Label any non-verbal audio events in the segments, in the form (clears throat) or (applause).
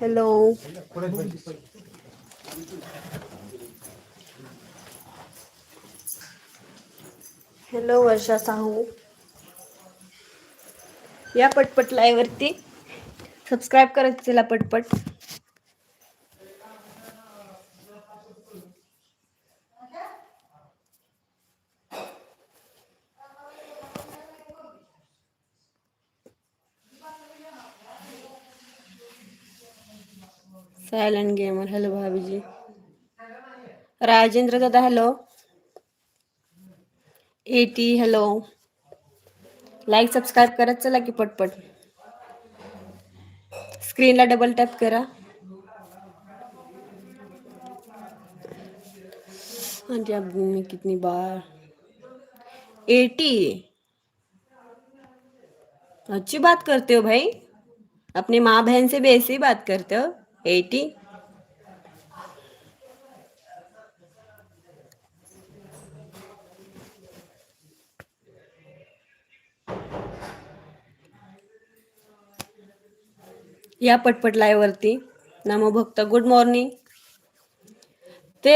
Hello hello वर्षा साहू. या पटपट live वरती. सबस्क्राईब करत तिला पटपट. सायलेंट गेमर हॅलो भाभीजी राजेंद्र दादा hello AT hello like subscribe करत चला की पटपट. स्क्रीनला डबल टॅप करा. आंटी अब मैं कितनी बार? एटी अच्छी बात करते हो भाई. अपने माँ बहन से भी ऐसे ही बात करते हो। एटी. या पटपट लाईव्ह वरती. भक्त गुड मॉर्निंग ते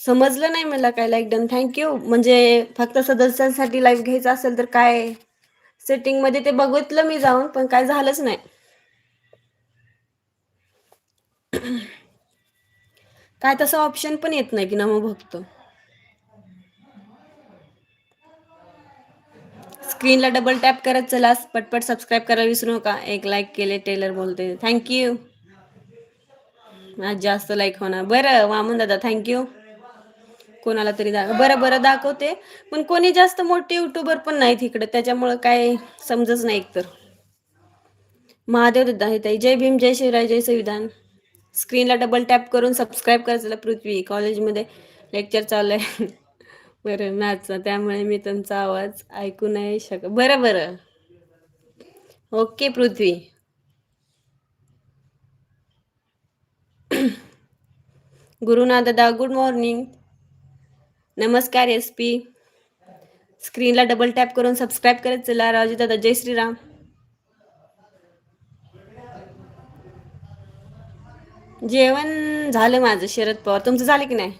समजलं नाही मला काय लाईक डन थँक्यू म्हणजे फक्त सदस्यांसाठी लाईव्ह घ्यायचं असेल तर काय सेटिंगमध्ये ते बघितलं मी जाऊन पण काय झालंच नाही. काय तसं ऑप्शन पण येत नाही की नमो भक्त स्क्रीनला डबल टॅप करत चला पटपट सबस्क्राईब करायला विसरू नका. एक लाईक केले टेलर बोलते. थँक्यू आज जास्त लाईक होणार. बरं वामन दादा थँक्यू कोणाला तरी दाखव बरं बरं दाखवते. पण कोणी जास्त मोठे युट्यूबर पण नाहीत इकडे. त्याच्यामुळं काय समजच नाही एकतर. महादेव दादा हे ताई. जय भीम जय शिवराय जय संविधान. स्क्रीनला डबल टॅप करून सबस्क्राईब करायचं पृथ्वी. कॉलेजमध्ये लेक्चर चालू आहे. (laughs) बरं मॅथचा त्यामुळे मी तुमचा आवाज ऐकू नाही शक बरं बरं. ओके पृथ्वी. (clears throat) गुरुनाथ दादा गुड मॉर्निंग नमस्कार एस पी स्क्रीनला डबल टॅप करून सबस्क्राईब करत चला. राजू दादा जय श्रीराम. जेवण झालं माझं शरद पवार. तुमचं झालं की नाही?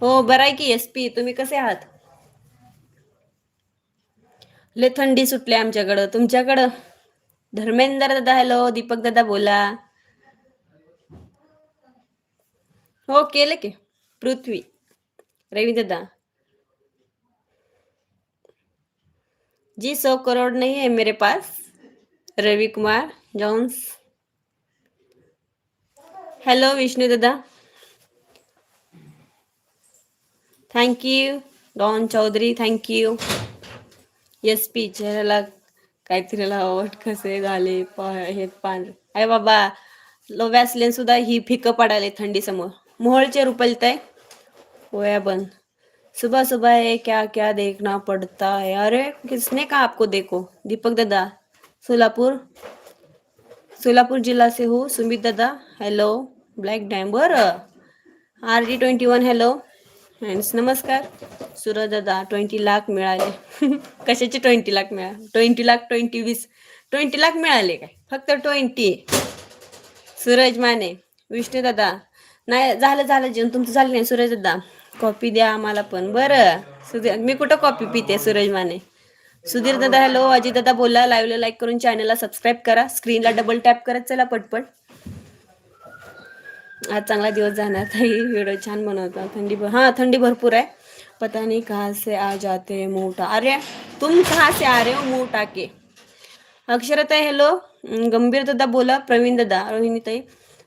हो बरं आहे की एस पी तुम्ही कसे आहात? ले थंडी सुटली आमच्याकडं. तुमच्याकडं? धर्मेंद्र दादा हॅलो दीपक दादा बोला. हो केलं की. पृथ्वी. रवी दादा. जी सौ करोड़ नहीं है मेरे पास रवि कुमार जॉन्स. हॅलो विष्णू दादा thank you Don Chaudhary thank you S P चेहऱ्याला काहीतरी लावट कसे झाले हे पान. अरे बाबा लो वॅसलेन सुद्धा ही फिकं पडाले थंडी समोर मोहळचे आहे होया बंद सुबह सुबह है क्या क्या देखना पड़ता है. अरे किसने कहा आपको देखो? दीपक दादा सोलापुर. सोलापूर जिल्हा से हो सुमित दादा hello black डॅम्बर R D twenty one hello friends नमस्कार. सूरज दादा ट्वेंटी लाख मिळाले. (laughs) कशाचे ट्वेंटी लाख मिळाले? ट्वेंटी लाख ट्वेंटी वीस. ट्वेंटी लाख मिळाले काय? फक्त ट्वेंटी सूरज माने विष्णू दादा. नाही झालं झालं जेवण तुमचं झालं नाही सूरज दादा. कॉपी द्या आम्हाला पण. बरं. सुधीर मी कुठं कॉपी पिते सूरज माने? सुधीर दादा हॅलो अजित दादा बोला. लाईव्हला लाईक करून चॅनलला सबस्क्राईब करा. स्क्रीनला डबल टॅप करत चला पटपट. आज चांगला दिवस जाणार. (laughs) ताई व्हिडिओ छान बनवता थंडी हां थंडी भरपूर आहे. पता नहीं कहाँ से आ जाते मोठा अरे तुम कहाँ से आ रहे हो मुंह के? अक्षरताई हॅलो गंभीर दादा बोला. प्रवीण दादा रोहिणी ताई.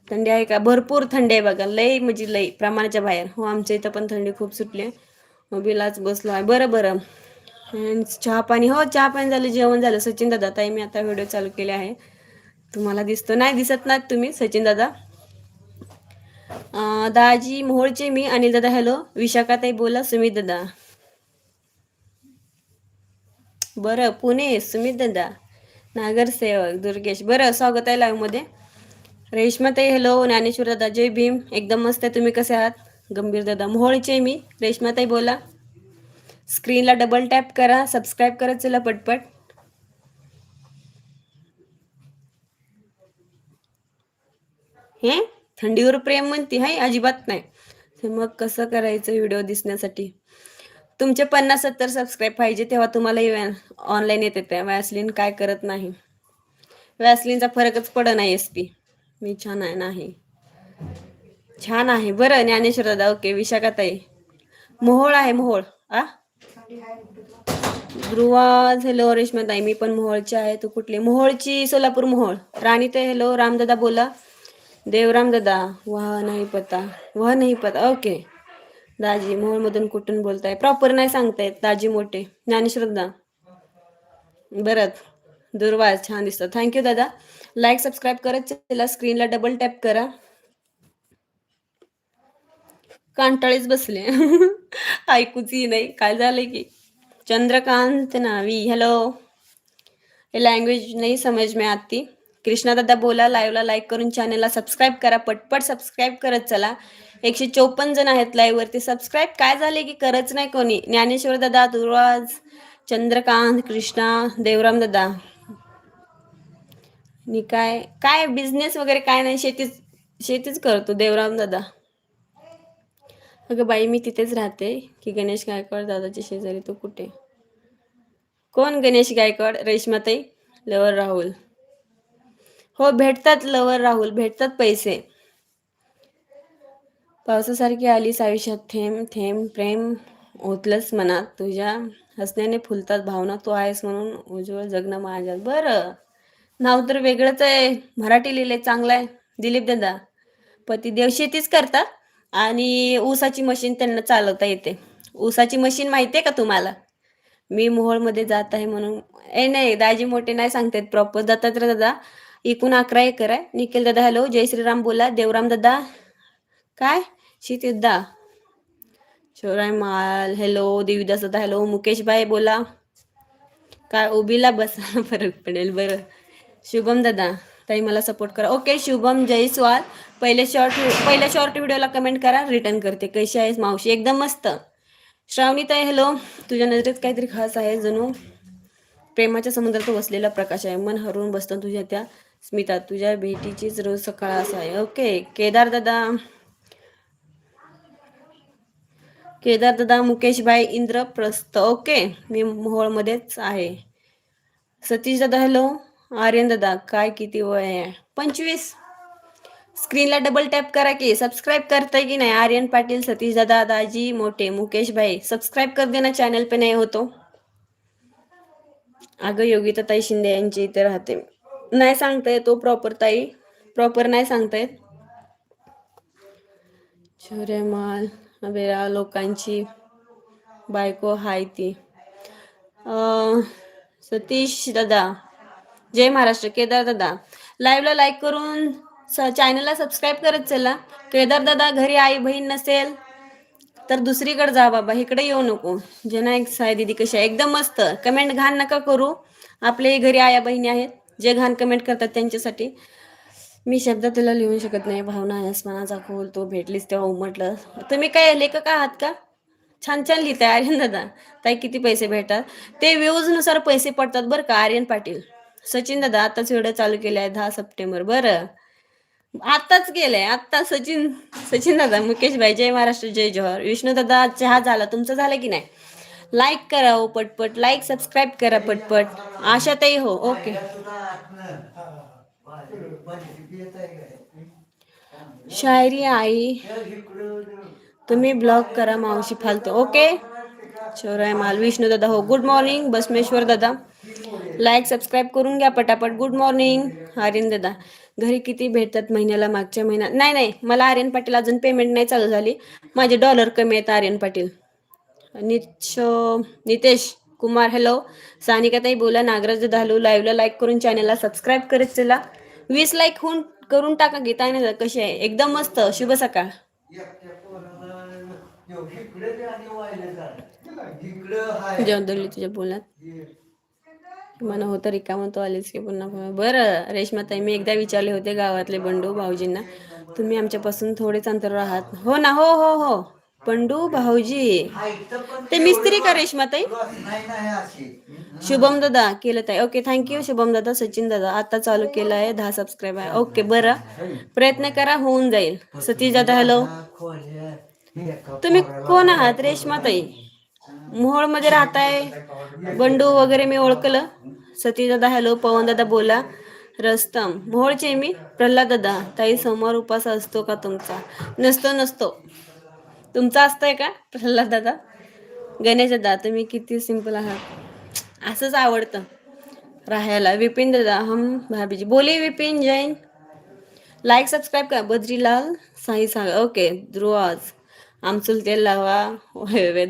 थंडी आहे का? भरपूर थंडी आहे बघा. लई म्हणजे लई. प्रमाणाच्या बाहेर. हो आमच्या इथं पण थंडी खूप सुटली आहे. मोबिलाच बसलो आहे. बरं बरं. चहा पाणी हो चहा पाणी झालं जेवण झालं. सचिन दादा ताई मी आता व्हिडिओ चालू केले आहे. तुम्हाला दिसतो नाही दिसत नाहीत तुम्ही सचिन दादा? दाजी मोहोळचे मी अनिल दादा हॅलो. विशाखाताई बोला सुमित दादा. बरं पुणे सुमित दादा. नागरसेवक दुर्गेश. बरं स्वागत आहे लाईव्हमध्ये. रेश्माताई हॅलो. ज्ञानेश्वर दादा जय भीम. एकदम मस्त आहे तुम्ही कसे आहात? गंभीर दादा मोहोळचे मी. रेश्माताई बोला. स्क्रीनला डबल टॅप करा सबस्क्राईब करत चला पटपट. हे थंडीवर प्रेम म्हणते हाय अजिबात नाही. तर मग कसं करायचं व्हिडिओ दिसण्यासाठी? तुमचे पन्नास सत्तर सबस्क्राईब पाहिजे तेव्हा तुम्हाला ऑनलाईन येते त्या वॅसलिन काय करत नाही. वॅसलिनचा फरकच पड नाही एस पी मी छान आहे नाही छान आहे. बरं ज्ञानेश्वर दादा ओके विशाखाताई. मोहोळ आहे मोहोळ. आ? ध्रुवाज हॅलो रेश्माताई मी पण मोहोळची आहे तू कुठली? मोहोळची सोलापूर मोहोळ. राणी ते हॅलो रामदादा बोला. देवराम दादा वाह नाही पता वाह नाही पता. ओके दाजी मोहोळमधून कुठून बोलताय? प्रॉपर नाही सांगतायत दाजी मोठे. ज्ञानश्रद्धा दादा. दुर्वाज छान दिसतं. थँक्यू दादा. लाईक सबस्क्राईब करत चला. स्क्रीनला डबल टॅप करा. कांटाळीच बसले. (laughs) ऐकूच नाही. काय झालंय की? चंद्रकांत नावी. हॅलो हे लँग्वेज नाही समज में आती कृष्णा दादा बोला लाईव्हला लाईक करून चॅनलला सबस्क्राईब करा. पटपट सबस्क्राईब करत चला. एकशे चोपन्न जण आहेत लाईव्ह वरती. सबस्क्राईब काय झाले की करत नाही कोणी? ज्ञानेश्वर दादा दुर्वाज चंद्रकांत कृष्णा देवराम दादा. मी काय काय बिझनेस वगैरे काय नाही. शेतीच शेतीच करतो. देवराम दादा. अगं बाई मी तिथेच राहते की गणेश गायकवाड दादाची शेजारी. तू कुठे? कोण गणेश गायकवाड? रेश्माताई? लवर राहुल. हो भेटतात लवर राहुल. भेटतात पैसे. पावसासारखी आलीस आयुष्यात. थेंब थेंब प्रेम ओतलंच मनात. तुझ्या हसण्याने फुलतात भावना. तू आहेस म्हणून उज्ज्वल जगणं माझ्यात. बरं. नाव तर वेगळंच आहे. मराठी लिहिले चांगलं आहे. दिलीप दादा. पतिदेव शेतीच करतात आणि ऊसाची मशीन त्यांना चालवता येते. ऊसाची मशीन माहिती आहे का तुम्हाला? मी मोहोळमध्ये जात आहे म्हणून. ए नाही दाजी मोठे नाही सांगतायत प्रॉपर दत्तात्रय दादा एकूण अकरा एकर आहे. निखिल दादा हॅलो जय श्रीराम बोला. देवराम दादा काय? शीतयुद्धा शोराय माल हॅलो देवीदास दादा हॅलो मुकेश भाई बोला. काय उभीला बसा फरक पडेल बरं. शुभम दादा. ताई मला सपोर्ट करा. ओके शुभम जयस्वाल पहिले शॉर्ट पहिल्या शॉर्ट व्हिडिओला कमेंट करा रिटर्न करते. कशी आहेस मावशी? एकदम मस्त. श्रावणी ताई हॅलो तुझ्या नजरेत काहीतरी खास आहे जणू. प्रेमाच्या समुद्रात वसलेला प्रकाश आहे. मन हरवून बसतो तुझ्या त्या स्मिता तुझ्या भेटीचीच रोज सकाळ असं आहे. ओके केदार दादा. केदार दादा मुकेश भाई इंद्रप्रस्थ. ओके मी मोहोळमध्येच आहे. सतीश दादा हॅलो आर्यन दादा काय किती वय आहे? पंचवीस. स्क्रीनला डबल टॅप करा की सबस्क्राईब करताय की नाही? आर्यन पाटील सतीश दादा दाजी मोठे मुकेश भाई सबस्क्राईब कर देना चॅनल पे नाही होतो. अगं योगिता ताई शिंदे यांची इथे राहते. नाही सांगता येतो प्रॉपर ताई. प्रॉपर नाही सांगता येत माल अबेरा लोकांची बायको हाय ती. सतीश दादा जय महाराष्ट्र केदार दादा. लाईव्हला लाईक करून चॅनलला सबस्क्राईब करत चला. केदार दादा घरी आई बहीण नसेल तर दुसरीकडे जा बाबा इकडे येऊ नको. जनायक साय दिदी कशी आहे? एकदम मस्त. कमेंट घाण नका करू. आपले घरी आया बहिणी आहेत जे घाण कमेंट करतात त्यांच्यासाठी. मी शब्द तुला लिहू शकत नाही. भावना आसमानाचा खोल तो भेटलीस तेव्हा उमटलं. तुम्ही काय लेखक आहात का? छान छान लिहिताय आर्यन दादा. ताई किती पैसे भेटतात? ते व्ह्यूजनुसार पैसे पडतात बरं का आर्यन पाटील? सचिन दादा आताच व्हिडिओ चालू केले आहे दहा सप्टेंबर. बरं. आत्ताच गेलाय आत्ता सचिन सचिन दादा मुकेश भाई जय महाराष्ट्र जय जोहर. विष्णू दादा चहा झाला. तुमचं झालं की नाही? लाईक करा हो पटपट. लाईक सबस्क्राईब करा पटपट. आशाताई हो. ओके शायरी आई तुम्ही ब्लॉक करा मावशी फालतू. ओके शिवराय माल. विष्णू दादा हो. गुड मॉर्निंग बसमेश्वर दादा. लाईक सबस्क्राईब करून घ्या पटापट. गुड मॉर्निंग आर्यन दादा. घरी किती भेटतात महिन्याला मागच्या महिन्यात नाही नाही मला आर्यन पाटील अजून पेमेंट नाही चालू झाली. माझे डॉलर कमी आहेत आर्यन पाटील. निच नितेश कुमार हॅलो सानिकाताई बोला नागराज दालू लाईव्हला लाईक करून चॅनलला सबस्क्राईब करत चला. वीस लाईक होऊन करून टाका गीता नाही कशी आहे? एकदम मस्त. शुभ सकाळ. जेवण तुझ्या बोलण्यात. मला होतं रिकामं तो आलेच की पुन्हा बरं रेश्माताई मी एकदा विचारले होते गावातले बंडू भाऊजींना तुम्ही आमच्यापासून थोडेच अंतर आहात हो ना? हो हो हो. पंडू भाऊजी. ते मिस्त्री का रेश्माताई? शुभम दादा केलं ताई. ओके थँक्यू शुभम दादा सचिन दादा. आता चालू केलं आहे दहा सबस्क्राईब आहे. ओके बरं. प्रयत्न करा होऊन जाईल. सतीश दादा हॅलो तुम्ही कोण आहात रेश्माताई? मोहोळमध्ये राहताय. बंडू वगैरे मी ओळखलं. सतीदादा हॅलो पवन दादा बोला. रस्तम मोहोळचे मी. प्रल्हाद दादा ताई समोर उपास असतो का तुमचा? नसतो नसतो. तुमचा असतोय का प्रल्हाद दादा गणेश दादा तुम्ही किती सिंपल आहात. असंच आवडतं. राहायला. विपिन दादा हम भाभीजी. बोले विपिन जैन. लाईक सबस्क्राईब करा. बद्रीलाल साई सागर ओके ध्रुवाज आमचूल तेल लावा.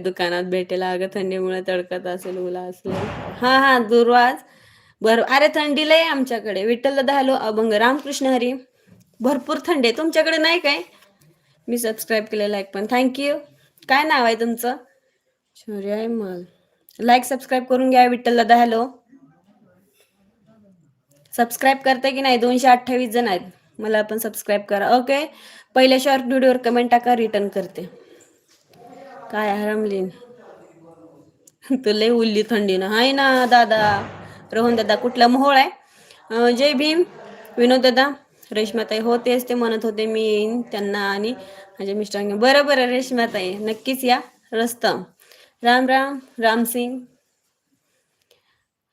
दुकानात भेटेल. अगं थंडीमुळे तडकत असेल उला असेल. हां हां दुर्वाज. बरं अरे थंडी लय आहे आमच्याकडे. विठ्ठल दादा हॅलो अभंग. रामकृष्ण हरी. भरपूर थंडी आहे. तुमच्याकडे नाही काय? मी सबस्क्राईब केलं लाईक पण. थँक्यू काय नाव आहे तुमचं? शौर्य मल लाईक सबस्क्राईब करून घ्या विठ्ठल दादा हॅलो. सबस्क्राईब करते की नाही? दोनशे अठ्ठावीस जण आहेत. मला पण सबस्क्राईब करा. ओके पहिल्या शॉर्ट व्हिडिओवर कमेंट टाका रिटर्न करते. काय हरमलीन. तुला उल्ली थंडीनं हाय ना दादा. रोहन दादा कुठला मोहोळ आहे? जय भीम. विनोद दादा रेश्माताई हो तेच ते म्हणत होते मी येईन त्यांना आणि माझ्या मिस्टरांनी. बरं बरं रेश्माताई नक्कीच या रस्तम राम राम रामसिंग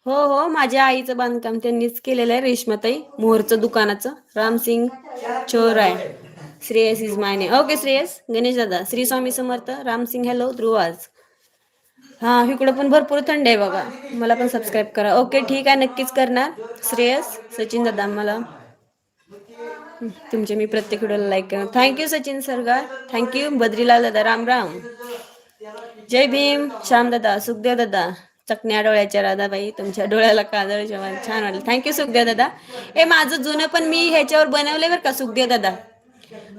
हो हो माझ्या आईचं बांधकाम त्यांनीच केलेलं आहे रेश्माताई. मोहरचं दुकानाचं. रामसिंग चोर आहे. श्रेयस इज मायने ओके श्रेयस. गणेश दादा. श्री स्वामी समर्थ रामसिंग हॅलो ध्रुवाज. हा इकडं पण भरपूर थंड आहे बघा. मला पण सबस्क्राईब करा. ओके ठीक आहे नक्कीच करणार. श्रेयस सचिन दादा मला. तुमचे मी प्रत्येक व्हिडिओला लाईक करणार. Thank you Sachin Sargar thank you Badrilal दादा. राम राम. जय भीम. श्याम दादा सुखदेव दादा. चकण्या डोळ्याच्या राधाबाई तुमच्या डोळ्याला काजळ जेव्हा छान वाटलं. थँक्यू सुखदेव दादा. ए माझं जुनं पण मी ह्याच्यावर बनवले बरं का सुखदेव दादा?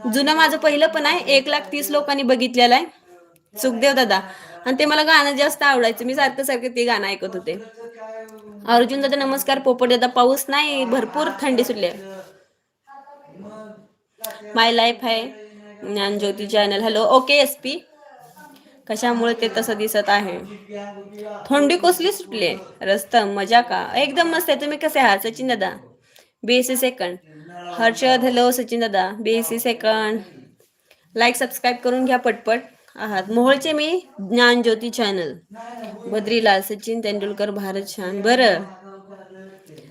जुनं माझं पहिलं पण आहे. एक लाख तीस लोकांनी बघितलेलं आहे. सुखदेव दादा. आणि ते मला गाणं जास्त आवडायचं. मी सारखं सारखं ते गाणं ऐकत होते. अर्जुन दादा नमस्कार. पोपट दादा पाऊस नाही. भरपूर थंडी सुटली आहे. माय लाईफ आहे. Gyanjyoti channel hello okay S P कशामुळे ते तसं दिसत आहे? थंडी कसली सुटली रस्त मजा का? एकदम मस्त आहे. तुम्ही कसे आहात? सचिन दादा. BSc second. Harshad hello Sachin दादा बीएससी सेकंड लाईक सबस्क्राईब करून घ्या पटपट. आहात. मोहोळचे मी ज्ञानज्योती चॅनल बद्रीलाल सचिन तेंडुलकर भारत छान. बरं.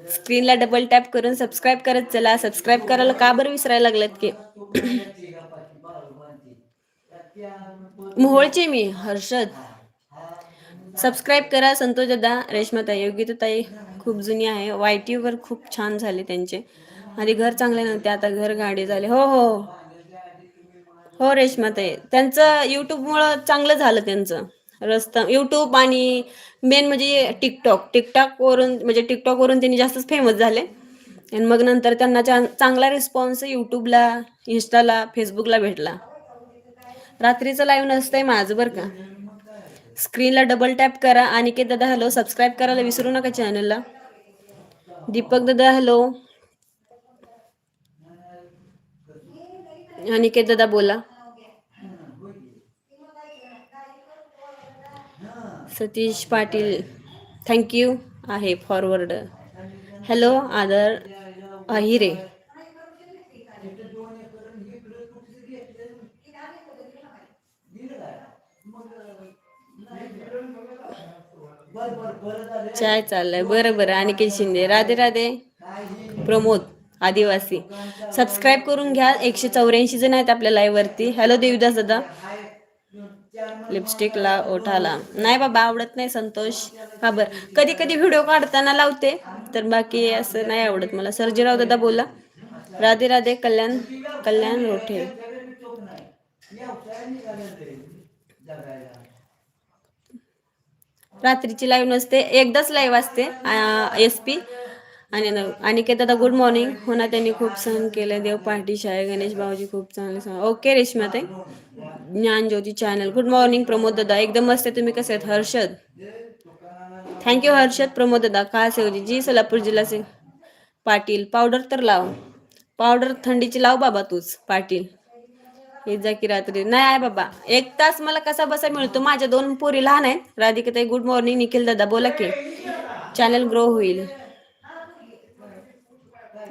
स्क्रीनला डबल टॅप करून सबस्क्राईब करत चला. सबस्क्राईब करायला का बरं विसरायला लागलात की? (coughs) मोहोळचे मी हर्षद. सबस्क्राईब करा संतोष दादा रेश्माताई. योगिताताई खूप जुनी आहे. वाय वर खूप छान झाले त्यांचे. आधी घर चांगले नव्हते आता घर गाडी झाले. हो हो. हो रेश्माताई त्यांचं युट्यूबमुळं चांगलं झालं त्यांचं. रस्ता यूट्यूब आणि मेन म्हणजे टिकटॉक टिकटॉकवरून म्हणजे टिकटॉकवरून त्यांनी जास्तच फेमस झाले. आणि मग नंतर त्यांना चांगला रिस्पॉन्स यूट्यूबला इन्स्टाला फेसबुकला भेटला. रात्रीचं लाईव्ह नसतंय माझं बरं का. स्क्रीनला डबल टॅप करा. अनिकेत दादा हॅलो सबस्क्राईब करायला विसरू नका चॅनलला दीपक दादा हॅलो अनिकेत दादा बोला. सतीश पाटील थँक्यू आहे फॉरवर्ड हॅलो आदर अहिरे. चाय चाललंय बरं बरं. अनिकेत शिंदे राधे राधे. प्रमोद. आदिवासी. सबस्क्राईब करून घ्या. एकशे चौऱ्याऐंशी जण आहेत आपल्या लाईव्ह वरती. हॅलो देवीदास दादा. लिपस्टिकला ओठाला. नाही बाबा आवडत नाही संतोष. हा बर. कधी कधी व्हिडिओ काढताना लावते तर बाकी असं नाही आवडत मला. सर्जीराव दादा बोला. राधे राधे कल्याण कल्याण रोठे. रात्रीची लाईव्ह नसते. एकदाच लाईव्ह असते एस पी. आणि अनिकेत दादा गुड मॉर्निंग हो ना त्यांनी खूप सहन केलं. देव पाठीशी आहे गणेश भाऊजी खूप चांगले सहन ओके रेश्मा ताई. Gyan Jyoti channel good morning Pramod दादा. एकदम मस्त आहे. तुम्ही कसे आहेत? हर्षद. थँक्यू हर्षद. प्रमोद दादा का सेवजी जी सोलापूर से. पाटील पावडर तर लाव. पावडर थंडीची लाव बाबा तूच पाटील. हे जा की रात्री. नाही आहे बाबा. एक तास मला कसा बसा मिळतो? माझ्या दोन पोरी लहान आहेत. राधिका ताई गुड मॉर्निंग निखिल दादा बोला की. चॅनल ग्रो होईल.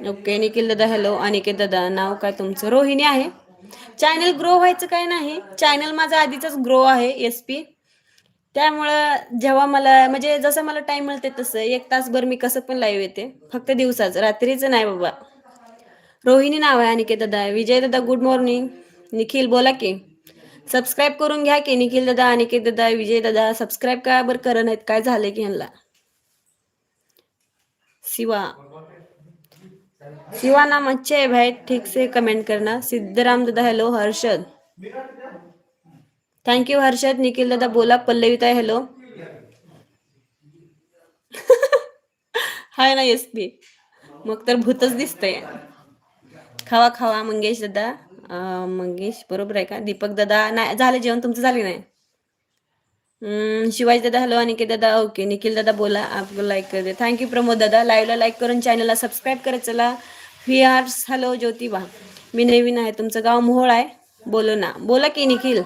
ओके निखिल दादा हॅलो अनिकेत दादा नाव काय तुमचं? रोहिणी आहे. चॅनल ग्रो व्हायचं काय नाही. चॅनल माझा आधीचाच ग्रो आहे एस पी त्यामुळं जेव्हा मला म्हणजे जसं मला टाइम मिळते तसं. एक तासभर मी कसं पण लाईव्ह येते. फक्त दिवसाच. रात्रीचं नाही बाबा. रोहिणी नाव आहे अनिकेत दादा. विजय दादा गुड मॉर्निंग निखिल बोला की. सबस्क्राईब करून घ्या की. निखिल दादा अनिकेत दादा विजय दादा. सबस्क्राईब का बरं करत नाहीत? काय झालं की ह्यांना शिवा. शिवा नाम अच्छे है भाई ठीक से कमेंट करना. सिद्धराम दादा hello Harshad. Thank you Harshad. Nikhil दादा बोला पल्लविताई हॅलो (laughs) हाय ना एस पी मग तर भूतच दिसतंय. खावा खावा मंगेश दादा. मंगेश बरोबर आहे का? दीपक दादा नाही झालं जेवण तुमचं झालं नाही? हम्म, शिवाजी दादा हॅलो अनिकेत दादा ओके निखिल दादा बोला आपको लाईक कर दे. थँक्यू प्रमोद दादा. लाईव्हला लाईक करून चॅनलला सबस्क्राईब करत चला. व्ही आर्स हॅलो ज्योतिबा मी नवीन आहे. तुमचं गाव मोहोळ आहे? बोलो ना. बोला की निखिल.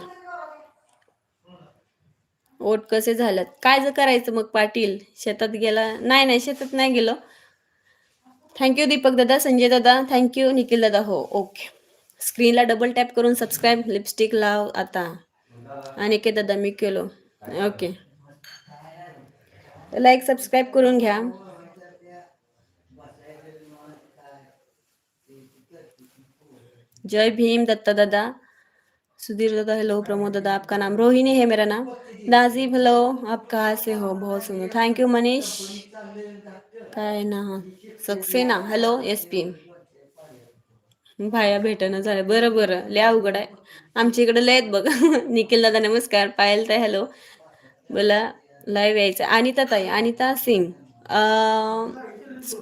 ओट कसे झालं? काय जर करायचं मग पाटील? शेतात गेला? नाही नाही शेतात नाही गेलो. थँक्यू दीपक दादा संजय दादा. थँक्यू निखिल दादा. हो ओके स्क्रीनला डबल टॅप करून सबस्क्राईब लिपस्टिक लाव आता. आणि दादा मी केलो. ओके लाईक सबस्क्राईब करून घ्या. जय भीम दत्ता दादा। सुधीर दादा हेलो प्रमोद दादा आपका नाम रोहिणी है मेरा नाम। नाजीब हेलो आप कहाँ से हो? बहुत सुंदर। Thank you Manish. काय ना सक्सेना हॅलो एस पी भाया भेटणं झालं. बरं बरं. लय अवघड आहे. आमच्या इकडे लय आहेत बघ. (laughs) निखिल दादा नमस्कार. पायल ताई हॅलो बोला लाईव्ह यायचं. अनिता ताई अनिता सिंग.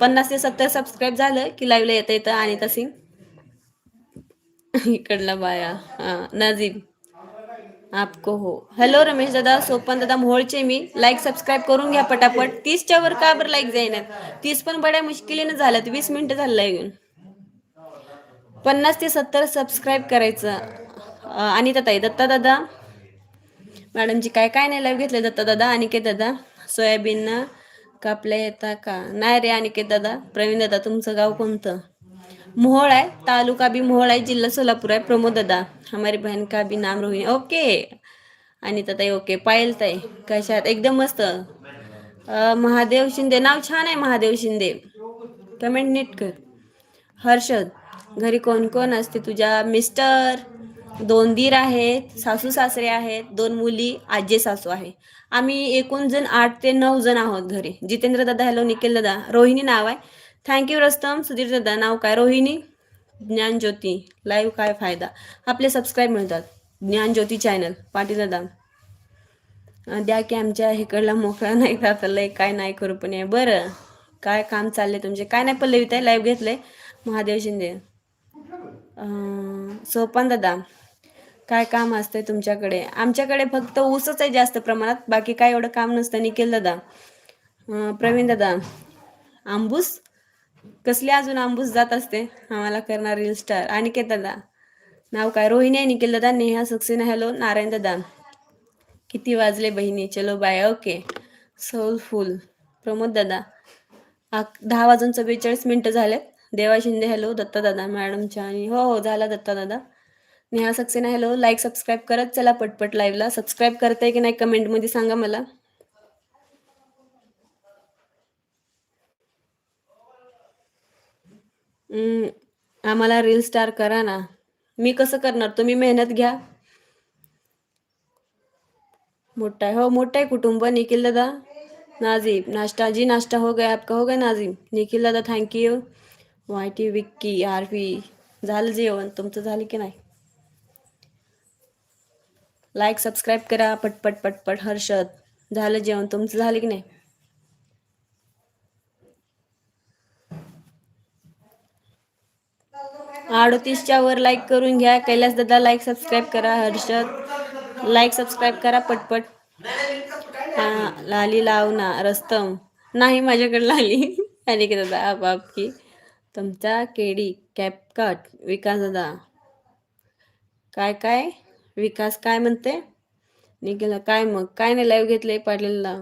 पन्नास ते सत्तर सबस्क्राईब झालं की लाईव्हला येता येतं अनिता सिंग. इकडला बाया. हा नजीब आपको हो. हॅलो रमेश दादा सोपन दादा मोहोळचे मी. लाईक सबस्क्राईब करून घ्या पटापट. तीसच्या वर का बरं लाईक जाईनात? तीस पण बड्या मुश्किलीनं झाल्यात. वीस मिनिटं झालं येऊन पन्नास ते सत्तर सबस्क्राईब करायचं. आणि ताई दत्ता दादा. मॅडमची काय काय नाही लाईव्ह घेतले दत्ता दादा अनिकेत दादा. सोयाबीन कापल्या येता का? नाही रे अनिकेत दादा. प्रवीण दादा तुमचं गाव कोणतं? मोहोळ आहे तालुका भी मोहोळ आहे जिल्हा सोलापूर आहे. प्रमोद दादा हमारी बहन का भी नाम रोहिणी. ओके. अनिता ताई ओके. पायल ताई कशात? एकदम मस्त. महादेव शिंदे नाव छान आहे महादेव शिंदे. कमेंट नीट कर. हर्षद घरी कोण कोण असते तुझ्या? मिस्टर दोन दीर आहेत सासू सासरे आहेत दोन मुली आजे सासू आहे. आम्ही एकूण जण आठ ते नऊ जण आहोत घरी. जितेंद्र दादा हॅलो निखिल दादा. रोहिणी नाव आहे. थँक्यू रस्तम सुधीर दादा नाव काय रोहिणी? ज्ञानज्योती लाईव्ह काय फायदा? आपले सबस्क्राईब मिळतात. ज्ञानज्योती चॅनल पाटील दादा. द्या की आमच्या इकडला मोकळा (laughs) नाही का? लय काय नाही करू पण आहे बरं. काय काम चाललंय तुमचे? काय नाही पल्लवित आहे लाईव्ह घेतलंय. महादेव शिंदे. सोपान दादा. काय काम असतंय तुमच्याकडे? आमच्याकडे फक्त ऊसच आहे जास्त प्रमाणात. बाकी काय एवढं काम नसतं. निखिल दादा. प्रवीण दादा. आंबूस? कसली अजून आंबूस जात असते? आम्हाला करणार रील स्टार अनिकेत दादा नाव काय? रोहिणी आहे निखिल दादा नेहा सक्सेना हॅलो नारायण दादा. किती वाजले बहिणी? चलो बाय ओके सोलफुल प्रमोद दादा दहा वाजून चव्वेचाळीस मिनटं झालेत. देवा शिंदे हॅलो दत्ता दादा मॅडमच्या आणि हो हो झाला दत्ता दादा. Neha Saxena hello like subscribe करत चला पटपट लाईव्हला सबस्क्राईब करताय की नाही कमेंटमध्ये सांगा मला. आम्हाला रील स्टार करा ना. मी कसं करणार? तुम्ही मेहनत घ्या. मोठा है हो मोठा है कुटुंब निखिल दादा. नाजिब. नाश्ता जी नाश्ता हो गया आपका हो गया नाजिब. निखिल दादा thank you Y T Vicky R P झालं जेवण. तुमचं झालं की नाही? लाईक सबस्क्राईब करा. पटपट पटपट हर्षद. झालं जेवण. तुमचं झालं की नाही? अडतीसच्या वर लाईक करून घ्या. कैलास दादा लाईक सबस्क्राईब करा. हर्षद लाईक सबस्क्राईब करा पटपट. हा लाली लाव ना रस्तम. नाही माझ्याकडे लाली. (laughs) आणि की दादा आप की. तुमचा केडी कॅपकट विकास दादा. काय काय? विकास काय म्हणते? निघाला काय मग? काय नाही लाईव्ह घेतलंय पाडलेला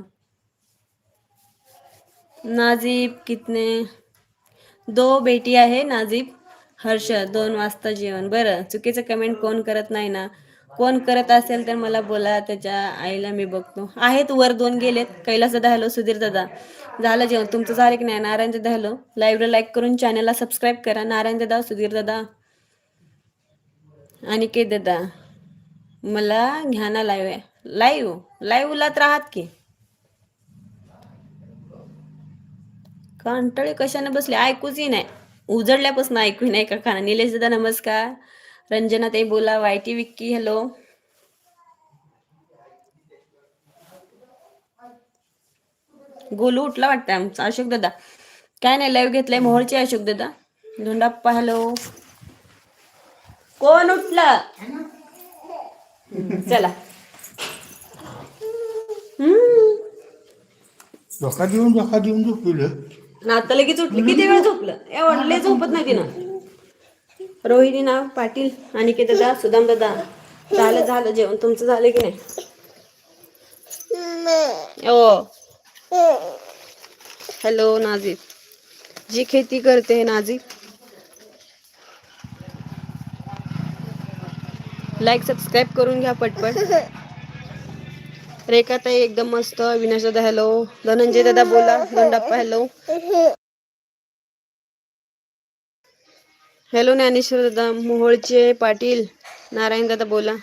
नाजीब कितने? दो बेटी आहे नाजीब. हर्ष दोन वाजता जेवण. बरं चुकीचं कमेंट कोण करत नाही ना? कोण करत असेल तर मला बोला त्याच्या आईला मी बघतो. आहेत वर दोन गेलेत. कैलास दादा हॅलो सुधीर दादा. झालं जेवण. तुमचं झालं की नाही? नारायण दादा हॅलो. लाईव्हला लाईक करून चॅनलला सबस्क्राईब करा. नारायण दादा सुधीर दादा. आणि के दादा. मला घ्या ना लाईव्ह लाईव्ह तर राहात की. कंटाळे कशाने बसले? ऐकूच नाही. उजडल्यापासून ऐकू नाही का? खाना निलेश दादा नमस्कार. रंजना ताई बोला वायटी विक्की हॅलो गोलू उठला वाटतं आमचा अशोक दादा. काय नाही लाईव्ह घेतलाय मोहरचे अशोक दादा. धोंडाप्पा हॅलो कोण उठलं? चला. हम्म. धोका देऊन धोका देऊन झोपलं आता लगेच उठलं. किती वेळ झोपलं? एवढले झोपत नाही तिनं. रोहिणी नाव पाटील आणि के दादा सुदाम दादा. झालं झालं. जेवण तुमचं झालं की नाही? ओ. हॅलो नाझीब. जी खेती करते है लाईक सबस्क्राईब करून घ्या पटपट. रेखाताई एकदम मस्त विनाश दादा हॅलो धनंजय दादा बोला दोंडाप्पा हॅलो हॅलो ज्ञानेश्वर दादा मोहोळचे पाटील नारायण दादा बोला.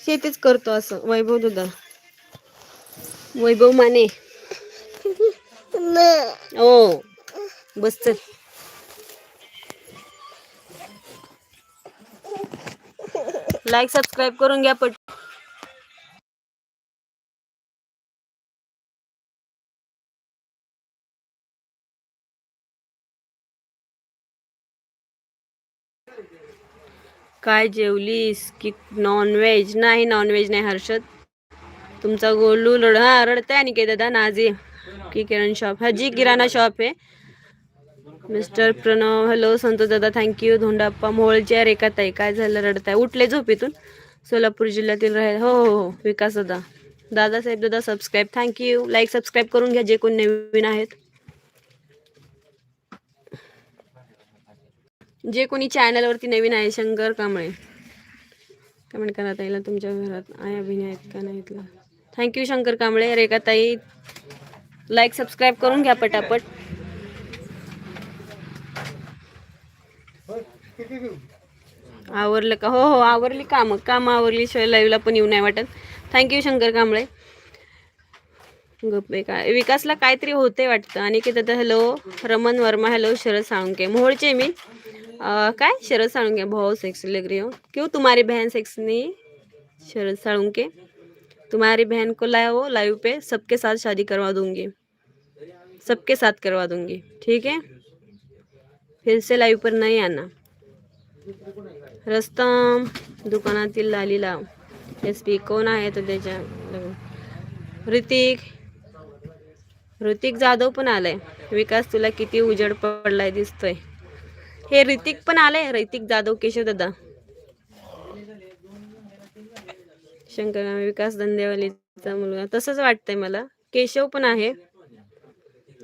शेतीच करतो असं वैभव दादा. वैभव माने. ओ बस चल. लाईक सबस्क्राईब करून घ्या पट काय जेवलीस? की नॉनव्हेज नाही नॉनव्हेज नाही हर्षद. तुमचा गोलू रड हा आहे आणि काय दादा नाझी. की किरण शॉप हा जी किराणा शॉप आहे. मिस्टर प्रणव हॅलो संतोष दादा थँक्यू धोंडाप्पा मोहोळच्या रेखाताई काय झालं? रडताय. उठले झोपेतून. सोलापूर जिल्ह्यातील राहे हो हो हो विकास दादा. दादासाहेब दादा सबस्क्राईब थँक्यू लाईक सबस्क्राईब करून घ्या जे कोण नवीन आहेत. जे कोणी चॅनलवरती नवीन आहे शंकर कांबळे. कमेंट करा ताईला तुमच्या घरात. आया बहिणी आहेत का नाहीतला थँक्यू शंकर कांबळे. रेखाताई लाईक सबस्क्राईब करून घ्या पटापट. आवरलं का? हो हो आवरली कामं. काम आवरली शिवाय लाईव्हला पण येऊ नाही वाटत. Thank you Shankar Kamble. गप्पे काय विकासला काहीतरी होते वाटतं. आणि की हॅलो रमन वर्मा हॅलो शरद साळुंके. मोहोळचे मी. काय शरद साळुंके? बहुत सेक्स लग रही हो. क्यों तुम्हारी बहन सेक्स नहीं? शरद साळुंके. तुम्हारी बहन को लाओ लाइव पे, सबके साथ शादी करवा दूँगी. सबके साथ करवा दूँगी. ठीक है? फिर से लाइव पर नहीं आना. रस्ता, दुकानातील लाली लाव एस पी कोण आहे त्याच्या ऋतिक. ऋतिक जाधव पण आलाय. विकास, तुला किती उजेड पडलाय दिसतोय. हे ऋतिक पण आलंय ऋतिक जाधव केशव दादा. शंकर विकास धंदेवालीचा मुलगा. तसंच वाटतंय मला. केशव पण आहे.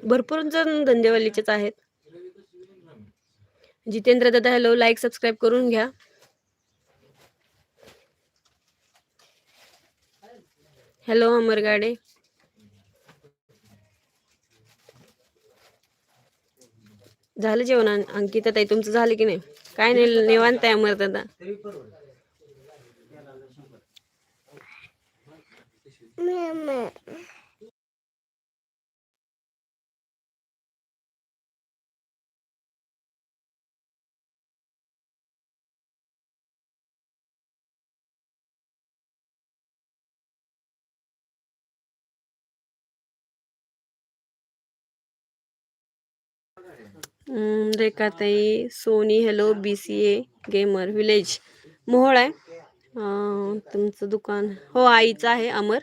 भरपूर जण धंदेवालीचेच आहेत. जितेंद्र दादा हॅलो लाईक सबस्क्राईब करून घ्या. हॅलो अमर गाडे झालं जेवण अंकिता ताई तुमचं झालं की नाही? काय नाही निवांत आहे अमर दादा. रेखाताई Soni hello B C A gamer village Mohol आहे. तुमचं दुकान हो आईचं आहे अमर.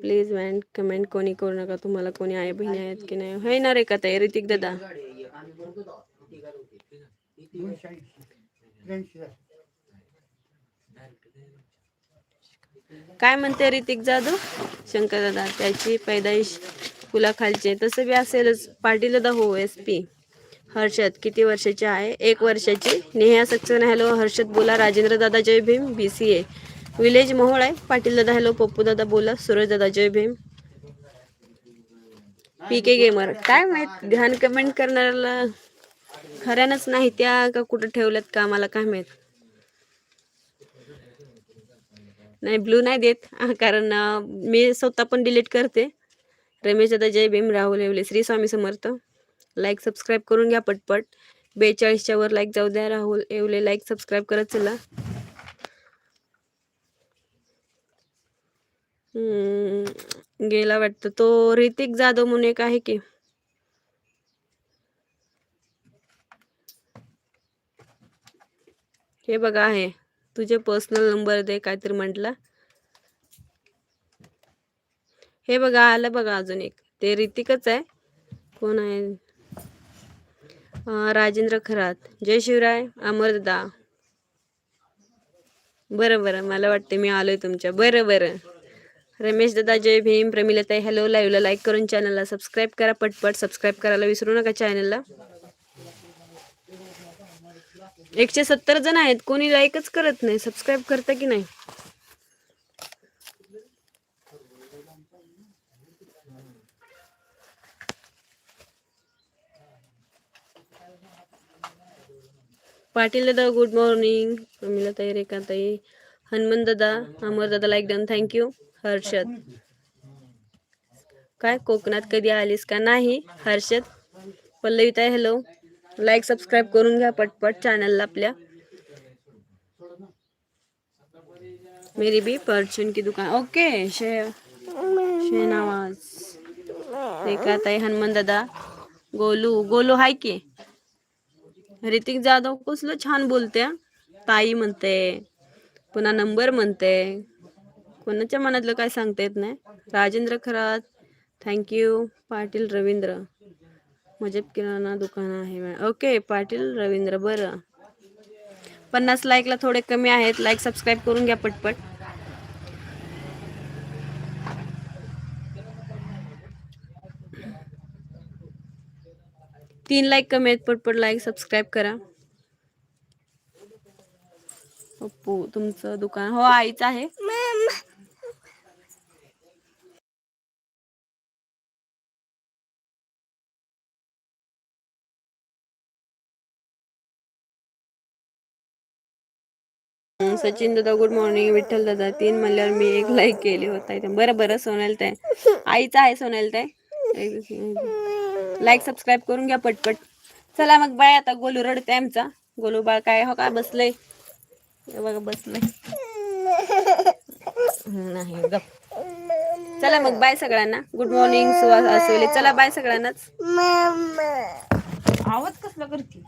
प्लीज मॅन कमेंट कोणी करू नका. तुम्हाला कोणी आई बहिणी आहेत की नाही? होय ना रेखाताई ऋतिक दादा. काय म्हणते ऋतिक जाधव? शंकर दादा त्याची पैदाईश पुलाखालचे तसं बी असेलच. पाटील द हो एस पी हर्षद किती वर्षाची आहे? एक वर्षाची. नेहा सक्सेना हॅलो हर्षद बोला. राजेंद्र दादा जय Bhim B C A village Mohol आहे. पाटील दादा हॅलो पप्पू दादा बोला. सूरज दादा जय भीम. पी के गेमर काय माहीत? ध्यान कमेंट करणाऱ्याला खऱ्यानंच नाही त्या का कुठं ठेवल्यात का? मला काय माहीत? नाही ब्लू नाही देत. कारण मी स्वतः पण डिलीट करते. रमेश दादा जय भीम राहुल येवले श्री स्वामी समर्थ. लाईक सबस्क्राईब करून घ्या पटपट. बेचाळीसच्या वर लाईक जाऊ द्या राहुल येवले लाईक सबस्क्राईब करत चला. हम्म, गेला वाटतं. तो ऋतिक जाधव म्हणून एक आहे की. हे बघा आहे. तुझे पर्सनल नंबर दे काहीतरी म्हटला. हे बघा आलं बघा अजून एक. ते ऋतिकच आहे. कोण आहे? राजेंद्र खरात. जय शिवराय अमरदा. बरं बरं. मला वाटते मी आलोय तुमच्या. बरं बरं. रमेश दादा जय भीम. प्रमिलताई हॅलो लाईव्हला लाईक करून चॅनलला सबस्क्राईब करा. पटपट सबस्क्राईब करायला विसरू नका चॅनलला एकशे सत्तर जण आहेत. कोणी लाईकच करत नाही. सबस्क्राईब करता की नाही? पाटील दादा गुड मॉर्निंग प्रमिलाताई रेखाताई हनुमंत दादा अमर दादा लाईक डन थँक्यू हर्षद काय कोकणात कधी आलीस का नाही हर्षद? पल्लवीताई हॅलो लाईक सबस्क्राईब करून घ्या पटपट चॅनलला आपल्या. मेरी भी परचून की दुकान. ओके शे शेनावाज रेखाताई हनुमान दादा गोलू गोलू हाय की ऋतिक जाधव कसलं छान बोलते ताई म्हणते पुन्हा नंबर म्हणते. कोणाच्या मनातलं काय सांगता येत नाही. Rajendra Kharat thank you Patil Ravindra. मजब किराणा दुकान आहे ओके पाटील रवींद्र बरं. पन्नास लाईकला थोडे कमी आहेत. लाईक सबस्क्राईब करून घ्या पटपट. तीन लाईक कमी आहेत पटपट लाईक सबस्क्राईब करा. पप्पू तुमचं दुकान. हो आईच आहे. सचिन दादा गुड मॉर्निंग विठ्ठल दादा तीन म्हणल्यावर मी एक लाईक केली होता. बरं बरं सोनाल ताई. आईच आहे सोनाल ताई. लाईक सबस्क्राईब करून घ्या पटपट. चला मग बाय आता गोलू रडते आमचा. गोलू बाळ काय हो का बसलंय? बघा बसलंय. नाही गप. चला मग बाय सगळ्यांना. गुड मॉर्निंग सुहास असवले चला बाय सगळ्यांनाच. आवाज कसला करते?